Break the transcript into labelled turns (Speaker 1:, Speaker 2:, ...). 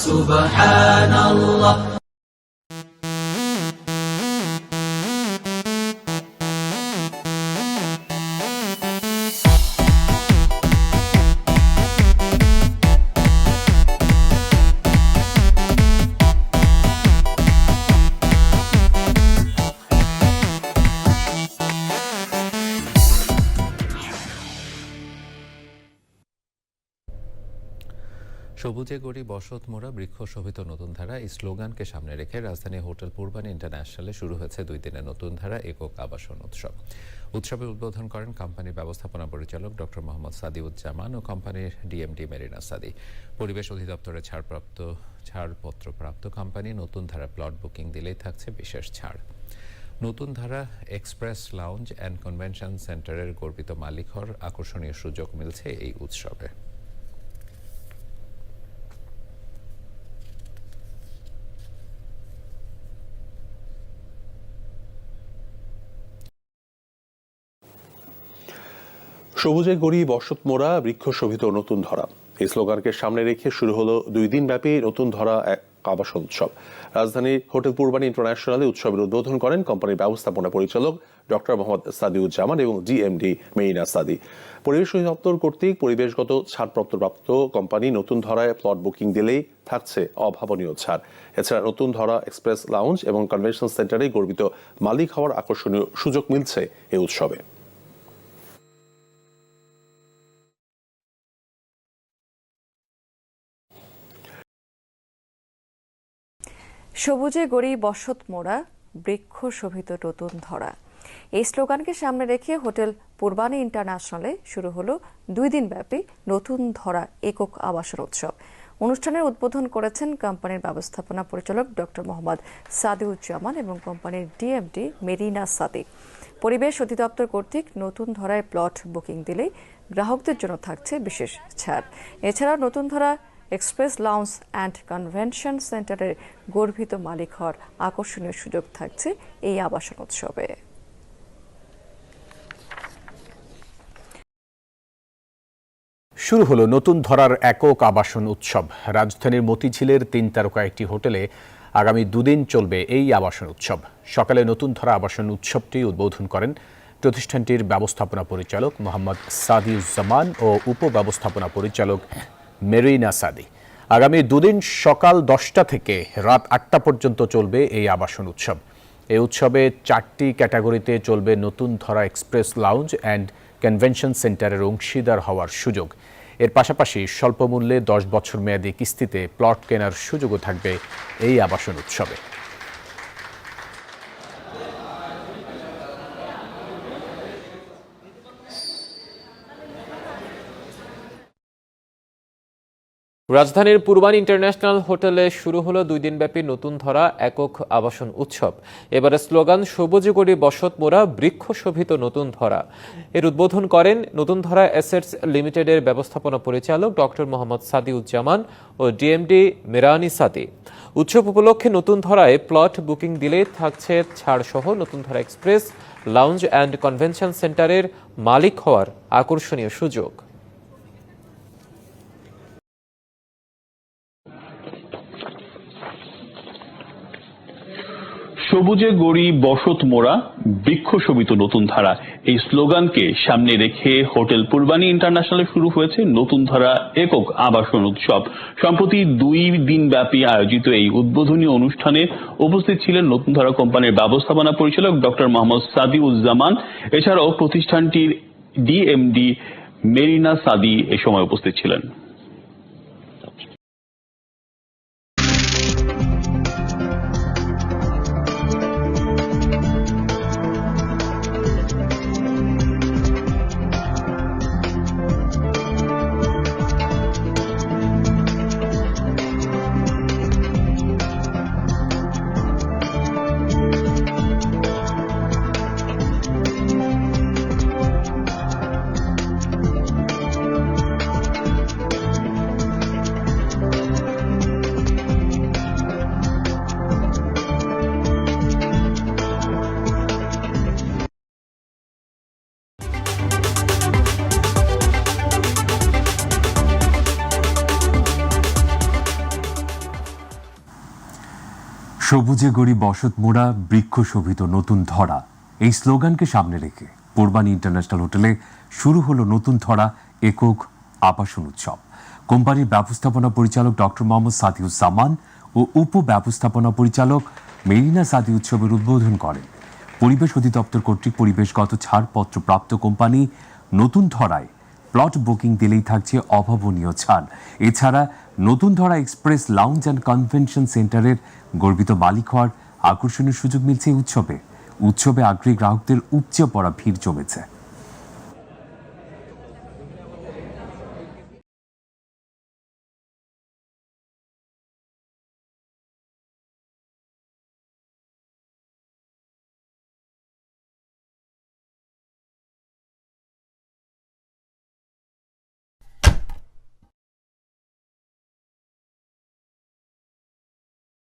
Speaker 1: سبحان الله.
Speaker 2: সবুজে গড়ি বসত মোড়া বৃক্ষ শোভিত নতুন ধারা এই স্লোগানকে সামনে রেখে রাজধানী হোটেল পূর্বানী ইন্টারন্যাশনালে শুরু হয়েছে দুই দিনের নতুন ধারা একক আবাসন উৎসব। উৎসবে উদ্বোধন করেন কোম্পানির ব্যবস্থাপনা পরিচালক ডক্টর মোহাম্মদ সাদিউজ্জামান ও কোম্পানির ডিএমডি মেরিনা সাদি। পরিবেশ অধিদপ্তরের ছাড়প্রাপ্ত, ছাড়পত্রপ্রাপ্ত কোম্পানি নতুন ধারা প্লট বুকিং দিলেই থাকছে বিশেষ ছাড়। নতুন ধারা এক্সপ্রেস লাউঞ্জ অ্যান্ড কনভেনশন সেন্টারের গর্বিত মালিক হওয়ার আকর্ষণীয় সুযোগ মিলছে এই উৎসবে।
Speaker 3: সবুজে গড়ি বসত মোড়া, বৃক্ষ শোভিত নতুন ধরা। এই স্লোগানকে সামনে রেখে শুরু হলো দুই দিন ব্যাপী নতুন ধরা এক আবাসন উৎসব। রাজধানীর হোটেল পূর্বানী ইন্টারন্যাশনালে উৎসবের উদ্বোধন করেন কোম্পানির ব্যবস্থাপনা পরিচালক ডক্টর মোহাম্মদ সাদিউজ্জামান এবং জিএমডি মেইনা সাদি। পরিবেশ অধিদপ্তর কর্তৃক পরিবেশগত ছাড়পত্রপ্রাপ্ত কোম্পানি নতুন ধরায় প্লট বুকিং দিলেই থাকছে অভাবনীয় ছাড়। এছাড়া নতুন ধরা এক্সপ্রেস লাউঞ্জ এবং কনভেনশন সেন্টারে গর্বিত মালিক হওয়ার আকর্ষণীয় সুযোগ মিলছে এই উৎসবে।
Speaker 4: সবুজে গড়ি বসত মোড়া, বৃক্ষ শোভিত নতুন ধরা। এই স্লোগানকে সামনে রেখে হোটেল পূর্বানী ইন্টারন্যাশনালে শুরু হলো দুই দিন ব্যাপী নতুন ধরা একক আবাসন উৎসব। অনুষ্ঠানের উদ্বোধন করেছেন কোম্পানির ব্যবস্থাপনা পরিচালক ডক্টর মোহাম্মদ সাদিউজ্জামান এবং কোম্পানির ডিএমডি মেরিনা সাদি। পরিবেশ অধিদপ্তর কর্তৃক নতুন ধরায় প্লট বুকিং দিলেই গ্রাহকদের জন্য থাকছে বিশেষ ছাড়। এছাড়াও নতুন ধরা এক্সপ্রেস লাউন্স অ্যান্ড কনভেনশন সেন্টারের গর্বিত মালিক হওয়ার আকর্ষণীয় সুযোগ থাকছে এই আবাসন উৎসবে।
Speaker 5: শুরু হলো নতুন ধরার একক আবাসন উৎসব। রাজধানীর মতিঝিলের তিন তারকা একটি হোটেলে আগামী দুদিন চলবে এই আবাসন উৎসব। সকালে নতুন ধরা আবাসন উৎসবটি উদ্বোধন করেন প্রতিষ্ঠানটির ব্যবস্থাপনা পরিচালক মোহাম্মদ সাদিউজ্জামান ও উপব্যবস্থাপনা পরিচালক মেরিনা সাদি। আগামী দুদিন সকাল দশটা থেকে রাত আটটা পর্যন্ত চলবে এই আবাসন উৎসব। এই উৎসবে চারটি ক্যাটাগরিতে চলবে নতুন ধরা এক্সপ্রেস লাউঞ্জ অ্যান্ড কনভেনশন সেন্টারের অংশীদার হওয়ার সুযোগ। এর পাশাপাশি স্বল্প মূল্যে দশ বছর মেয়াদী কিস্তিতে প্লট কেনার সুযোগও থাকবে এই আবাসন উৎসবে।
Speaker 6: রাজধানীর পূর্বান ইন্টারন্যাশনাল হোটেলে শুরু হলো দুই দিনব্যাপী নতুন ধরা একক আবাসন উৎসব। এবারে স্লোগান, সবুজে বসত মোড়া, বৃক্ষ শোভিত নতুন ধরা। এর উদ্বোধন করেন নতুন ধরা অ্যাসেটস লিমিটেডের ব্যবস্থাপনা পরিচালক ডক্টর মোহাম্মদ সাদিউজ্জামান ও ডিএমডি মেরানি সাদি। উৎসব উপলক্ষে নতুন ধরায় প্লট বুকিং দিলে থাকছে ছাড় সহ নতুন ধরা এক্সপ্রেস, লাউঞ্জ অ্যান্ড কনভেনশন সেন্টারের মালিক হওয়ার আকর্ষণীয় সুযোগ।
Speaker 7: সবুজে গড়ি বসত মোড়া, বৃক্ষ শোভিত নতুন ধারা। এই স্লোগানকে সামনে রেখে হোটেল পূর্বানী ইন্টারন্যাশনালে শুরু হয়েছে নতুন ধারা একক আবাসন উৎসব। সম্প্রতি দুই দিন ব্যাপী আয়োজিত এই উদ্বোধনী অনুষ্ঠানে উপস্থিত ছিলেন নতুন ধারা কোম্পানির ব্যবস্থাপনা পরিচালক ডক্টর মোহাম্মদ সাদিউজ্জামান। এছাড়াও প্রতিষ্ঠানটির ডিএমডি মেরিনা সাদি এ সময় উপস্থিত ছিলেন।
Speaker 1: সবুজে গড়ি বসত মোড়া, বৃক্ষ শোভিত নতুন ধরা। এই স্লোগানকে সামনে রেখে পূর্বানী ইন্টারন্যাশনাল হোটেলে শুরু হলো নতুন ধরা, একক আবাসন উৎসব। কোম্পানির ব্যবস্থাপনা পরিচালক ডক্টর মোহাম্মদ সাদিউজ্জামান ও উপ ব্যবস্থাপনা পরিচালক মেরিনা সাদি উৎসবের উদ্বোধন করেন। পরিবেশ অধিদপ্তর কর্তৃক পরিবেশগত ছাড়পত্র প্রাপ্ত কোম্পানি নতুন ধরায় প্লট বুকিং দিলেই থাকছে অভাবনীয় ছাড়। এছাড়া নতুন ধরা এক্সপ্রেস লাউঞ্জ অ্যান্ড কনভেনশন সেন্টারের গর্বিত মালিক হওয়ার আকর্ষণীয় সুযোগ মিলছে উৎসবে। উৎসবে আগ্রহী গ্রাহকদের উপচে পড়া ভিড় জমেছে।